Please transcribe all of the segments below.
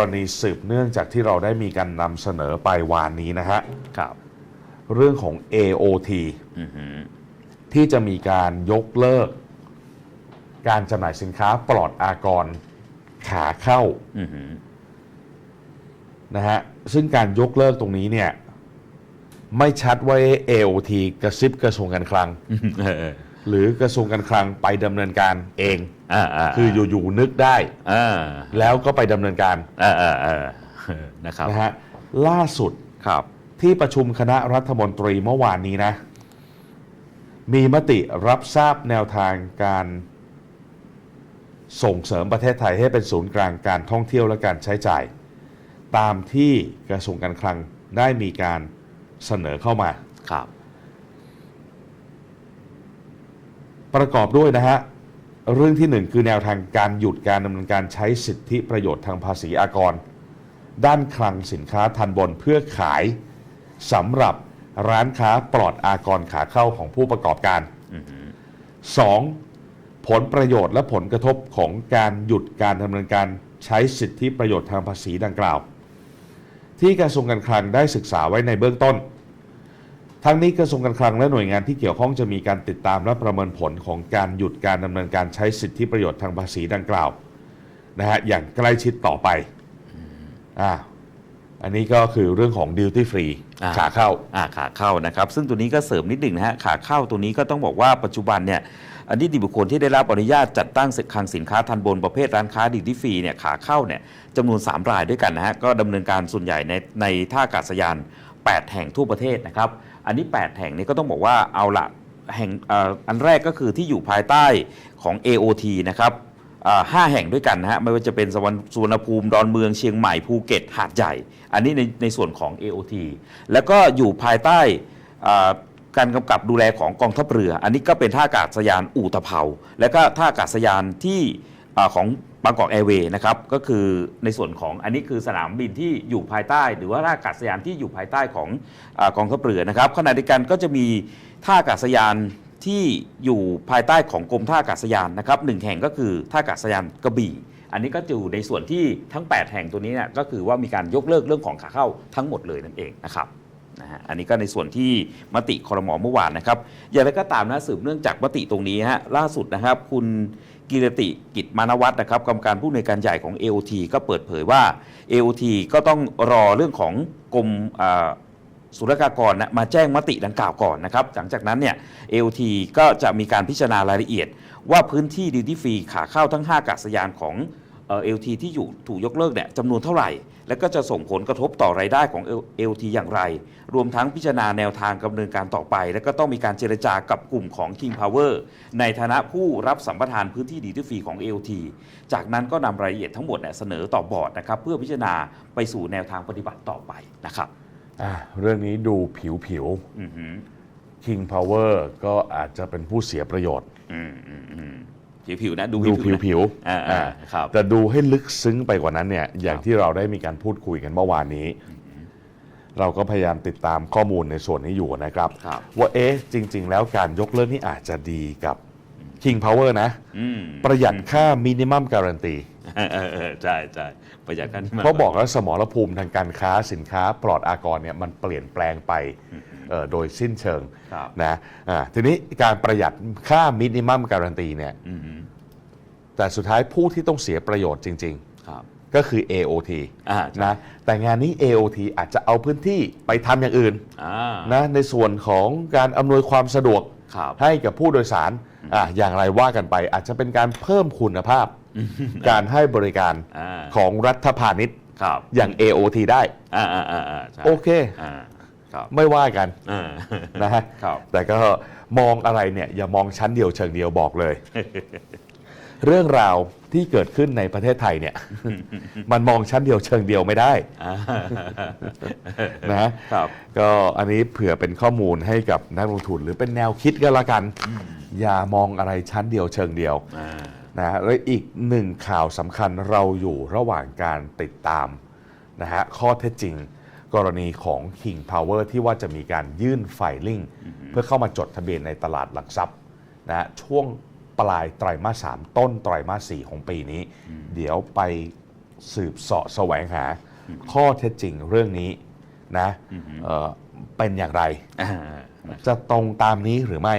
รณีสืบเนื่องจากที่เราได้มีการนำเสนอไปวานนี้นะฮะครับ เรื่องของ AOT อือหือที่จะมีการยกเลิก การจำหน่ายสินค้าปลอดอากรขาเข้าอือหือนะฮะซึ่งการยกเลิกตรงนี้เนี่ย ไม่ชัดว่า AOT กระซิบกระทรวงการคลังเออ หรือกระทรวงการคลังไปดำเนินการเองอ่าอ่าคืออยู่ๆนึกได้ อ่าแล้วก็ไปดำเนินการอ่าอ่าอ่านะครับนะฮะล่าสุดครับ ที่ประชุมคณะรัฐมนตรีเมื่อวานนี้นะ มีมติรับทราบแนวทางการส่งเสริมประเทศไทยให้เป็นศูนย์กลางการท่องเที่ยวและการใช้จ่าย ตามที่กระทรวงการคลังได้มีการเสนอเข้ามาครับ ประกอบด้วยนะฮะเรื่องที่หนึ่งคือแนวทางการหยุดการดำเนินการใช้สิทธิประโยชน์ทางภาษีอากร ด้านคลังสินค้าทันบนเพื่อขายสำหรับร้านค้าปลอดอากรขาเข้าของผู้ประกอบการอือหือ 2. ผลประโยชน์และผลกระทบของการหยุดการดำเนินการใช้สิทธิประโยชน์ทางภาษีดังกล่าว ที่กระทรวงการคลังได้ศึกษาไว้ในเบื้องต้น ทั้งนี้กระทรวงการคลังและหน่วยงานที่เกี่ยวข้องจะมีการติดตามและประเมินผลของการหยุดการดำเนินการใช้สิทธิประโยชน์ทางภาษีดังกล่าวนะฮะอย่างใกล้ชิดต่อไปอ่าอันนี้ก็คือเรื่องของ duty free อ่าขาเข้าอ่าขาเข้านะครับ ซึ่งตัวนี้ก็เสริมนิดหนึ่งนะฮะขาเข้าตัวนี้ก็ต้องบอกว่าปัจจุบันเนี่ยอันนี้ดิบุคคลที่ได้รับอนุญาตจัดตั้งคลังสินค้าทันบนประเภทร้านค้าดิที่ฟรีเนี่ยขาเข้าเนี่ยจำนวน 3 รายด้วยกันนะฮะก็ดำเนินการส่วนใหญ่ในในท่าอากาศยาน 8 แห่งทั่วประเทศนะครับ อันนี้ 8 แห่งนี้ก็ต้องบอกว่าเอาละแห่งอ,อันแรกก็คือที่อยู่ภายใต้ของ AOT นะครับห้าแห่งด้วยกันนะฮะไม่ว่าจะเป็นสวรรสุวรรณภูมิดอนเมืองเชียงใหม่ภูเก็ตหาดใหญ่ อันนี้ในในส่วนของ AOT แล้วก็อยู่ภายใต้การกำกับดูแลของกองทัพเรือ อันนี้ก็เป็นท่าอากาศยานอู่ตะเภา และก็ท่าอากาศยานที่ ของบางกอกแอร์เวย์นะครับก็คือในส่วนของอันนี้คือสนามบินที่อยู่ภายใต้ หรือว่าท่าอากาศยานที่อยู่ภายใต้ของอกองทัพเรือนะครับขณะเดียวกันก็จะมีท่าอากาศยานที่อยู่ภายใต้ของกรมท่าอากาศยานนะครับหนึ่งแห่งก็คือท่าอากาศยานกระบี่ อันนี้ก็อยู่ในส่วนที่ทั้ง 8 แห่งตัวนี้เนี่ยก็คือว่ามีการยกเลิกเรื่องของขาเข้าทั้งหมดเลยนั่นเองนะครับ นะฮะอันนี้ก็ในส่วนที่มติครมเมื่อวานนะครับ อย่างไรก็ตามนะสืบเนื่องจากมติตรงนี้ฮะล่าสุดนะครับ คุณกิรติกิจมานวัฒน์นะครับกรรมการผู้อำนวยการใหญ่ของ AOT ก็เปิดเผยว่า AOT ก็ต้องรอเรื่องของกรมอ่าศุลกากรนะมาแจ้งมติดังกล่าวก่อนนะครับ หลังจากนั้นเนี่ย AOT ก็จะมีการพิจารณารายละเอียด ว่าพื้นที่ดิวตี้ฟรีขาเข้าทั้ง5อากาศยานของ เอ่อ AOT ที่อยู่ถูกยกเลิกเนี่ยจำนวนเท่าไหร่ และก็จะส่งผลกระทบต่อรายได้ของ AOT อย่างไร รวมทั้งพิจารณาแนวทางดำเนินการต่อไป และก็ต้องมีการเจรจากับกลุ่มของ King Power ในฐานะผู้รับสัมปทานพื้นที่ดิวตี้ฟรีของ AOT จากนั้นก็นำรายละเอียดทั้งหมดเนี่ยเสนอต่อบอร์ดนะครับเพื่อพิจารณาไปสู่แนวทางปฏิบัติต่อไปนะครับอ่าเรื่องนี้ดูผิวผิว อือหือๆ King Power ก็อาจจะเป็นผู้เสียประโยชน์ อืมอืม อืมผิวๆนะดูดูผิวๆนะผิวอ่าๆอ่าอ่าครับ แต่ดูให้ลึกซึ้งไปกว่านั้นเนี่ย อย่างครับที่เราได้มีการพูดคุยกันเมื่อวานนี้ เราก็พยายามติดตามข้อมูลในส่วนนี้อยู่นะครับ ครับ ว่าเอ๊ะจริง ๆ แล้วการยกเลิกนี่อาจจะดีกับ King Power นะ อืมประหยัดค่ามินิมัมการันตี เออเออเออใช่ใช่ประหยัดกันที่มเพราะบอกแล้วสมรภูมิทางการค้าสินค้าปลอดอากรเนี่ยมันเปลี่ยนแปลงไปเอ่อ โดยสิ้นเชิงครับนะอ่าทีนี้การประหยัดค่ามินิมัมการันตีเนี่ยอืมอืมแต่สุดท้ายผู้ที่ต้องเสียประโยชน์จริงครับๆก็คือ AOT อ่าใช่นะแต่งานนี้ AOT อาจจะเอาพื้นที่ไปทำอย่างอื่นอ่านะในส่วนของการอำนวยความสะดวกครับให้กับผู้โดยสารอะอย่างไรว่ากันไป อาจจะเป็นการเพิ่มคุณภาพ การให้บริการอ่าของรัฐพาณิชย์ครับอย่าง AOT ได้อ่าอ่าอ่าอ่าใช่โอเคอ่าครับ ไม่ว่ากันอ่านะฮะครับแต่ก็มองอะไรเนี่ยอย่ามองชั้นเดียวเชิงเดียวบอกเลย เรื่องราวที่เกิดขึ้นในประเทศไทยเนี่ย มันมองชั้นเดียวเชิงเดียวไม่ได้อ่านะฮะครับก็อันนี้เผื่อเป็นข้อมูลให้กับนักลงทุนหรือเป็นแนวคิดก็แล้วกัน อย่ามองอะไรชั้นเดียวเชิงเดียวอ่านะฮะและอีกหนึ่งข่าวสำคัญเราอยู่ระหว่างการติดตามนะฮะข้อเท็จจริง กรณีของ King Power ที่ว่าจะมีการยื่นไฟลิ่งเพื่อเข้ามาจดทะเบียนในตลาดหลักทรัพย์นะฮะช่วงปลายไตรมาสสามต้นไตรมาสสี่ของปีนี้ เดี๋ยวไปสืบเสาะแสวงหา ข้อเท็จจริงเรื่องนี้นะอือฮึเอ่อเป็นอย่างไรอ่าจะตรงตามนี้หรือไม่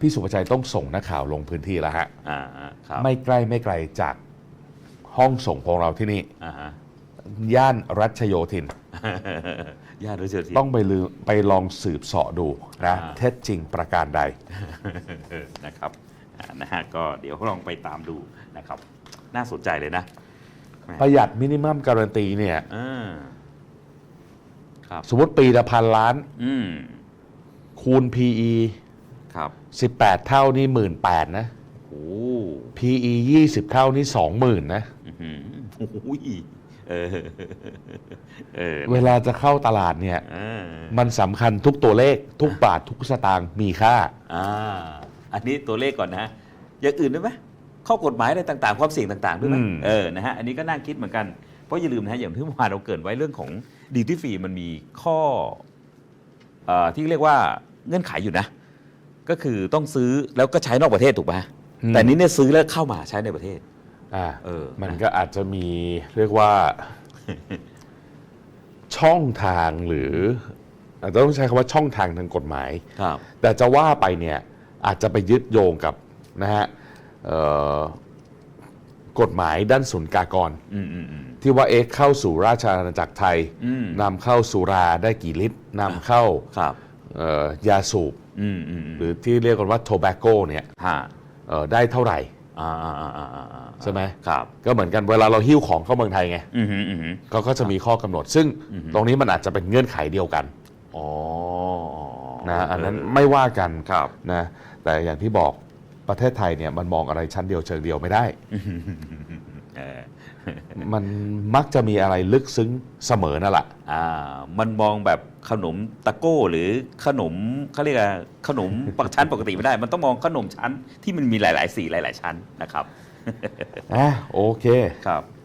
พี่สุภชัยต้องส่งนักข่าวลงพื้นที่แล้วฮะอ่าครับไม่ใกล้ไม่ไกลจากห้องส่งของเราที่นี่อ่าฮะ ย่านรัชโยธิน ญาติรู้เสียทีต้องไปลือไปลองสืบเสาะดูนะอ่า เท็จจริงประการใดเออนะครับอ่านะฮะก็เดี๋ยวลองไปตามดูนะครับ น่าสนใจเลยนะประหยัดมินิมัมการันตีเนี่ยอ่าครับ สมมติปีละพันล้านอืมคูณ PE ครับ18 เท่านี่หมื่นแปดนะ โอ้ PE 20 เท่านี่20,000นะ อื้อหือโอ้ย เออเออเวลาจะเข้าตลาดเนี่ยอ่ามันสำคัญทุกตัวเลขทุกบาททุกสตางค์มีค่าอ่าอันนี้ตัวเลขก่อนนะอย่างอื่นด้วยไหมข้อกฎหมายอะไรต่างๆ ความเสี่ยงต่างๆด้วยไหมอืมเออนะฮะอันนี้ก็น่าคิดเหมือนกัน เพราะอย่าลืมนะฮะอย่างที่เมื่อวานเราเกรินไว้เรื่องของดีที่ฟรีมันมีข้อเอ่อที่เรียกว่าเงื่อนไขอยู่นะ ก็คือต้องซื้อแล้วก็ใช้นอกประเทศถูกไหมแต่นี้เนี่ยซื้อแล้วเข้ามาใช้ในประเทศ อ่าเออ มันก็อาจจะมีเรียกว่า ช่องทางหรืออาจจะต้องใช้คำว่าช่องทางทางกฎหมาย ครับ แต่จะว่าไปเนี่ยอาจจะไปยึดโยงกับนะฮะเอ่อกฎหมายด้านศุลกากร อืมอืมอืม ที่ว่าเอ็กเข้าสู่ราชอาณาจักรไทยอืม นำเข้าสุราได้กี่ลิตรนำเข้าครับ เอ่อยาสูบ อืมอืมหรือที่เรียกกันว่าโทแบโกเนี่ยฮะเอ่อได้เท่าไหร่ อ่าอ่าอ่าอ่าอ่าใช่ไหม ครับก็เหมือนกันเวลาเราหิ้วของเข้าเมืองไทยไงอืมอืมอืมเขาก็จะมีข้อกำหนด ซึ่งตรงนี้มันอาจจะเป็นเงื่อนไขเดียวกันอ๋อนะอันนั้นไม่ว่ากันครับ นะแต่อย่างที่บอกประเทศไทยเนี่ยมันมองอะไรชั้นเดียวเชิงเดียวไม่ได้เออ มันมักจะมีอะไรลึกซึ้งเสมอนั่นแหละอ่ามันมองแบบขนมตะโก้หรือขนมเขาเรียกอะไรขนมปักชั้นปกติไม่ได้ มันต้องมองขนมชั้นที่มันมีหลาย ๆ สีหลาย ๆ ชั้นนะครับอะโอเค ครับ